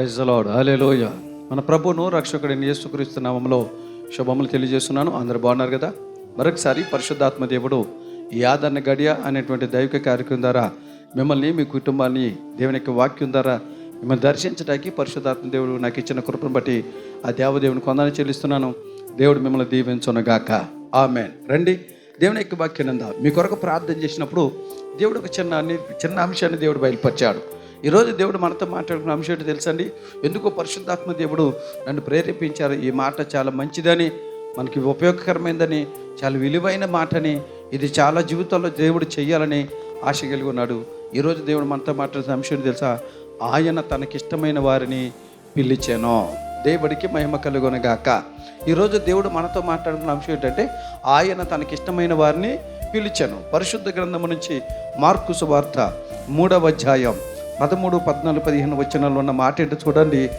Praise lord లోయ మన ప్రభును రక్షకుడిని యేసుక్రీస్తు నామంలో శుభములు తెలియజేస్తున్నాను. అందరు బాగున్నారు కదా? మరొకసారి పరిశుద్ధాత్మ దేవుడు ఈ ఆదరణ గడియ అనేటువంటి దైవిక కార్యక్రమం ద్వారా మిమ్మల్ని మీ కుటుంబాన్ని దేవుని యొక్క వాక్యం ద్వారా మిమ్మల్ని దర్శించడానికి పరిశుద్ధాత్మ దేవుడు నాకు ఇచ్చిన కృపను బట్టి ఆ దేవదేవుని కొందని చెల్లిస్తున్నాను. దేవుడు మిమ్మల్ని దీవించునగాక. ఆమెన్. రండి. దేవుని యొక్క వాక్యం మీ కొరకు ప్రార్థన చేసినప్పుడు దేవుడు ఒక చిన్న చిన్న అంశాన్ని దేవుడు బయలుపరిచాడు. ఈరోజు దేవుడు మనతో మాట్లాడుకున్న అంశం ఏంటి తెలుసండి? ఎందుకో పరిశుద్ధాత్మ దేవుడు నన్ను ప్రేరేపించారు. ఈ మాట చాలా మంచిదని మనకి ఉపయోగకరమైందని చాలా విలువైన మాటని ఇది చాలా జీవితంలో దేవుడు చేయాలని ఆశ కలిగి ఉన్నాడు. ఈరోజు దేవుడు మనతో మాట్లాడిన అంశం తెలుసా? ఆయన తనకిష్టమైన వారిని పిలిచాను. దేవుడికి మహిమ కలుగునగాక. ఈరోజు దేవుడు మనతో మాట్లాడుకున్న అంశం ఏంటంటే ఆయన తనకిష్టమైన వారిని పిలిచాను. పరిశుద్ధ గ్రంథం నుంచి మార్కు సువార్త మూడవ అధ్యాయం. పదమూడు పద్నాలుగు పదిహేను వచనాలు ఉన్న మాట ఏంటో చూడండి.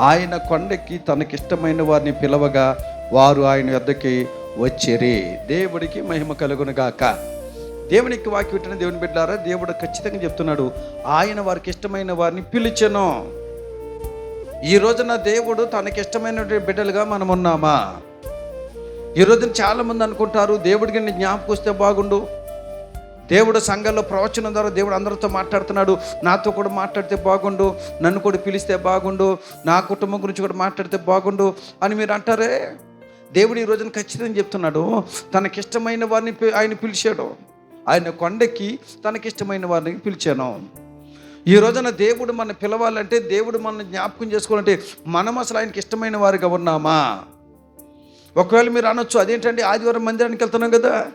ఆయన కొండకి తనకిష్టమైన వారిని పిలవగా వారు ఆయన యొద్దకి వచ్చేరి. దేవుడికి మహిమ కలుగునుగాక దేవునికి వాకి విట్టిన దేవుని బిడ్డారా దేవుడు ఖచ్చితంగా చెప్తున్నాడు ఆయన వారికి ఇష్టమైన వారిని పిలిచెను. ఈ రోజున దేవుడు తనకిష్టమైన బిడ్డలుగా మనం ఉన్నామా ఈ రోజున చాలామంది అనుకుంటారు దేవుడికి జ్ఞాపకం వస్తే బాగుండు. దేవుడు సంఘంలో ప్రవచనం ద్వారా దేవుడు అందరితో మాట్లాడుతున్నాడు. నాతో కూడా మాట్లాడితే బాగుండు. నన్ను కూడా పిలిస్తే బాగుండు. నా కుటుంబం గురించి కూడా మాట్లాడితే బాగుండు అని మీరు అంటారే? దేవుడు ఈ రోజున ఖచ్చితంగా చెప్తున్నాడు. తనకిష్టమైన వారిని పి- ఆయన పిలిచాడు. ఆయన కొండకి తనకిష్టమైన వారిని పిలిచాను. ఈ రోజున దేవుడు మన పిలవాలంటే దేవుడు మన జ్ఞాపకం చేసుకోవాలంటే మనం అసలు ఆయనకి ఇష్టమైన వారిగా ఉన్నామా? ఒకవేళ మీరు అనొచ్చు అదేంటంటే ఆదివారం మందిరానికి వెళ్తున్నాం కదా?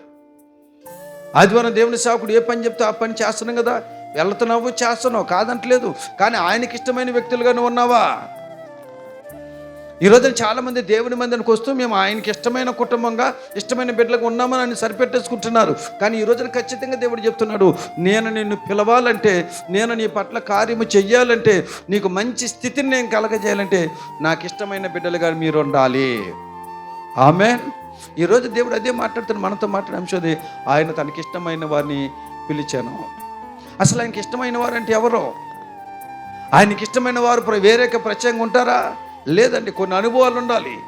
ఆదివారం దేవుని సేవకుడు ఏ పని చెప్తే ఆ పని చేస్తున్నాం కదా. వెళ్తున్నావు చేస్తున్నావు కాదంటలేదు. కానీ ఆయనకి ఇష్టమైన వ్యక్తులుగా నువ్వు ఉన్నావా? ఈ రోజున చాలామంది దేవుని మందినికి వస్తూ మేము ఆయనకి ఇష్టమైన కుటుంబంగా ఇష్టమైన బిడ్డలకు ఉన్నామని ఆయన సరిపెట్టేసుకుంటున్నారు. కానీ ఈ రోజున ఖచ్చితంగా దేవుడు చెప్తున్నాడు నేను నిన్ను పిలవాలంటే నేను నీ పట్ల కార్యము చెయ్యాలంటే నీకు మంచి స్థితిని నేను కలగజేయాలంటే నాకు ఇష్టమైన బిడ్డలుగా మీరు ఉండాలి. ఆమె ఈరోజు దేవుడు అదే మాట్లాడుతున్న మనతో మాట్లాడే అంశం అది. ఆయన తనకి ఇష్టమైన వారిని పిలిచాను. అసలు ఆయనకి ఇష్టమైన వారు అంటే ఎవరు? ఆయనకి ఇష్టమైన వారు ప్ర- వేరే ప్రత్యేకంగా ఉంటారా? లేదండి కొన్ని అనుభవాలు ఉండాలి.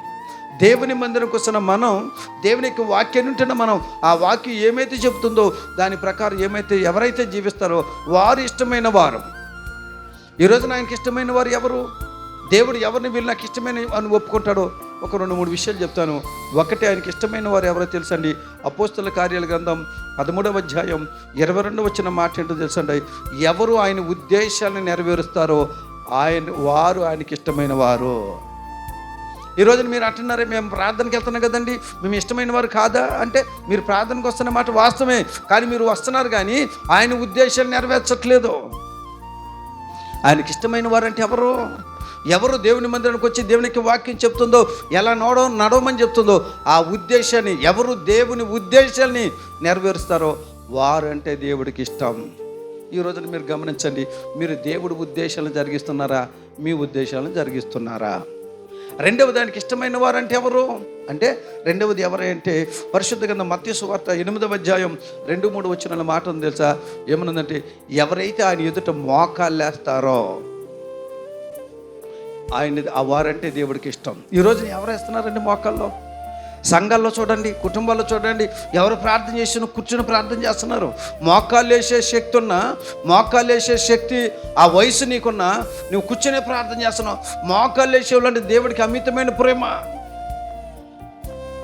దేవుని మందిరం కూర్చున్న మనం దేవునికి వాక్యం ఉంటున్న మనం ఆ వాక్యం ఏమైతే చెబుతుందో దాని ప్రకారం ఏమైతే ఎవరైతే జీవిస్తారో వారు ఇష్టమైన వారు. ఈరోజు ఆయనకి ఇష్టమైన వారు ఎవరు? దేవుడు ఎవరిని వీళ్ళు నాకు ఇష్టమైన అని ఒప్పుకుంటాడో? ఒక రెండు మూడు విషయాలు చెప్తాను. ఒకటి ఆయనకి ఇష్టమైన వారు ఎవరో తెలుసండి? అపోస్తుల కార్యాల గ్రంథం పదమూడవ అధ్యాయం ఇరవై రెండు వచ్చిన మాట ఏంటో తెలుసండి? ఎవరు ఆయన ఉద్దేశాలను నెరవేరుస్తారో ఆయన వారు ఆయనకి ఇష్టమైన వారు. ఈరోజు మీరు అంటున్నారే మేము ప్రార్థనకి వెళ్తున్నాం కదండి? మేము ఇష్టమైన వారు కాదా? అంటే మీరు ప్రార్థనకు వస్తున్న మాట వాస్తవమే. కానీ మీరు వస్తున్నారు కానీ ఆయన ఉద్దేశాలు నెరవేర్చట్లేదు. ఆయనకి ఇష్టమైన వారంటే ఎవరు? ఎవరు దేవుని మందిరానికి వచ్చి దేవునికి వాక్యం చెప్తుందో ఎలా నడవ నడవమని చెప్తుందో ఆ ఉద్దేశాన్ని ఎవరు దేవుని ఉద్దేశాన్ని నెరవేరుస్తారో వారంటే దేవుడికి ఇష్టం. ఈ రోజున మీరు గమనించండి మీరు దేవుడి ఉద్దేశాలను జరిగిస్తున్నారా మీ ఉద్దేశాలను జరిగిస్తున్నారా? రెండవ దానికి ఇష్టమైన వారంటే ఎవరు? అంటే రెండవది ఎవరంటే పరిశుద్ధ కింద మత్స్యవార్త ఎనిమిదవ అధ్యాయం రెండు మూడు వచ్చిన మాట ఉంది తెలుసా? ఏమనుందంటే ఎవరైతే ఆయన ఎదుట మోకాలు ఆయన ఆ వారంటే దేవుడికి ఇష్టం. ఈరోజు ఎవరు వేస్తున్నారండి మోకాల్లో? సంఘాల్లో చూడండి కుటుంబాల్లో చూడండి ఎవరు ప్రార్థన చేసిన కూర్చుని ప్రార్థన చేస్తున్నారు. మోకాలు వేసే శక్తి ఉన్నా మోకాలు వేసే శక్తి ఆ వయసు నీకున్నా నువ్వు కూర్చునే ప్రార్థన చేస్తున్నావు. మోకాళ్ళు వేసేవాళ్ళంటే దేవుడికి అమితమైన ప్రేమ.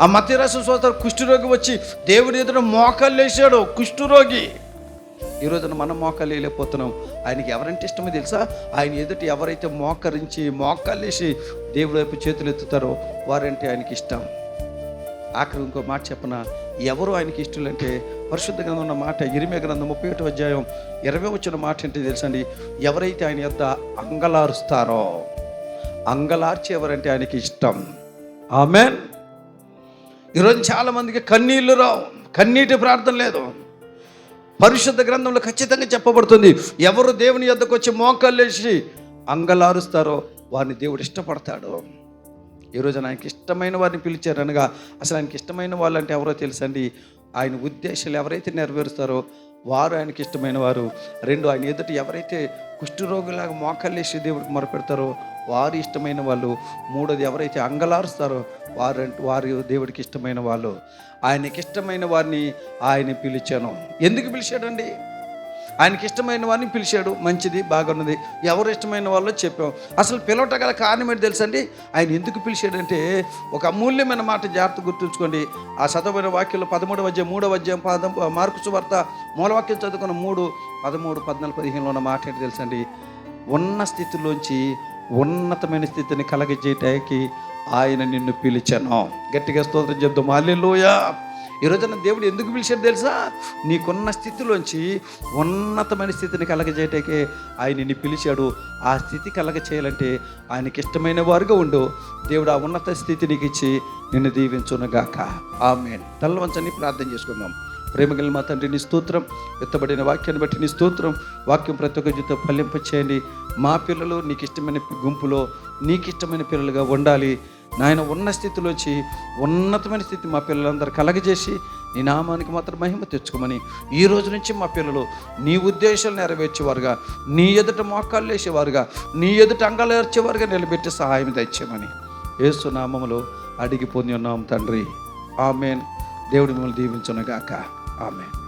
ఆ మతిరసం సోదరు కుష్ఠరోగి వచ్చి దేవుడి ఎదుట మోకాలు వేసాడు కుష్ఠరోగి. ఈ రోజున మనం మోకాలేయలేకపోతున్నాం. ఆయనకి ఎవరంటే ఇష్టమో తెలుసా? ఆయన ఎదుట ఎవరైతే మోకరించి మోకాలు వేసి దేవుడి వైపు చేతులు ఎత్తుతారో వారంటే ఆయనకి ఇష్టం. ఆఖరి ఇంకో మాట చెప్పన ఎవరు ఆయనకి ఇష్టలంటే పరిశుద్ధ గ్రంథం ఉన్న మాట ఇరిమే గ్రంథం ముప్పై ఒకటో అధ్యాయం ఇరవై వచ్చిన మాట ఏంటి తెలుసండి ఎవరైతే ఆయన యొక్క అంగలారుస్తారో అంగలార్చి ఎవరంటే ఆయనకి ఇష్టం. ఆమెన్. ఈరోజు చాలామందికి కన్నీళ్ళు రావు. కన్నీటి ప్రార్థన లేదు. పరిశుద్ధ గ్రంథంలో ఖచ్చితంగా చెప్పబడుతుంది. ఎవరు దేవుని యొద్దకు వచ్చి మోకాళ్ళేసి అంగలారుస్తారో వారిని దేవుడు ఇష్టపడతాడు. ఈరోజు ఆయనకి ఇష్టమైన వారిని పిలిచారు అనగా అసలు ఆయనకి ఇష్టమైన వాళ్ళంటే ఎవరో తెలుసండి? ఆయన ఉద్దేశాలు ఎవరైతే నెరవేరుస్తారో వారు ఆయనకి ఇష్టమైన వారు. రెండు ఆయన ఎదుట ఎవరైతే కుష్ఠరోగులాగా మోకల్లేసి దేవుడికి మొరపెడతారో వారు ఇష్టమైన వాళ్ళు. మూడోది ఎవరైతే అంగలారుస్తారో వారు వారు దేవుడికి ఇష్టమైన వాళ్ళు. ఆయనకి ఇష్టమైన వారిని ఆయన పిలిచాను. ఎందుకు పిలిచాడండి? ఆయనకి ఇష్టమైన వారిని పిలిచాడు. మంచిది బాగున్నది. ఎవరు ఇష్టమైన వాళ్ళు చెప్పాం. అసలు పిలవట గల కారణం ఏంటి తెలుసండి ఆయన ఎందుకు పిలిచాడంటే ఒక అమూల్యమైన మాట జాగ్రత్త గుర్తుంచుకోండి. ఆ చదవమైన వాక్యంలో పదమూడవ అధ్యాయం మూడవ అధ్యాయం పద మార్కుసు వార్త మూలవాక్యం చదువుకున్న మూడు పదమూడు పద్నాలుగు పదిహేనులో ఉన్న మాట ఏంటి తెలుసండి ఉన్న స్థితిలోంచి ఉన్నతమైన స్థితిని కలగజేయటానికి ఆయన నిన్ను పిలిచాను. గట్టిగా స్తోత్రం చెప్దాం. హల్లెలూయా! ఈ రోజున దేవుడు ఎందుకు పిలిచాడు తెలుసా? నీకున్న స్థితిలోంచి ఉన్నతమైన స్థితిని కలగజేయటానికి ఆయన నిన్ను పిలిచాడు. ఆ స్థితి కలగ చేయాలంటే ఆయనకి ఇష్టమైన వారుగా ఉండు. దేవుడు ఆ ఉన్నత స్థితి నీకు ఇచ్చి నిన్ను దీవించునుగాక. ఆమె తల్లవంచని ప్రార్థన చేసుకుందాం. ప్రేమగల మా తండ్రి నీ స్తోత్రం ఎత్తబడిన వాక్యాన్ని బట్టి నీ స్తోత్రం వాక్యం ప్రతి ఒక్క జీవితం ఫలింపచేయండి. మా పిల్లలు నీకు ఇష్టమైన గుంపులో నీకు ఇష్టమైన పిల్లలుగా ఉండాలి. నాయన ఉన్న స్థితిలోంచి ఉన్నతమైన స్థితి మా పిల్లలందరూ కలగజేసి నీ నామానికి మాత్రం మహిమ తెచ్చుకోమని ఈ రోజు నుంచి మా పిల్లలు నీ ఉద్దేశాలు నెరవేర్చేవారుగా నీ ఎదుట మోకాళ్ళు వేసేవారుగా నీ ఎదుట అంగాలు ఏర్చేవారుగా నిలబెట్టి సహాయం తెచ్చామని ఏసు నామములో అడిగి పొంది ఉన్నాం తండ్రి. ఆమెన్. దేవుడి మిమ్మల్ని దీవించునగాక. ఆమెన్.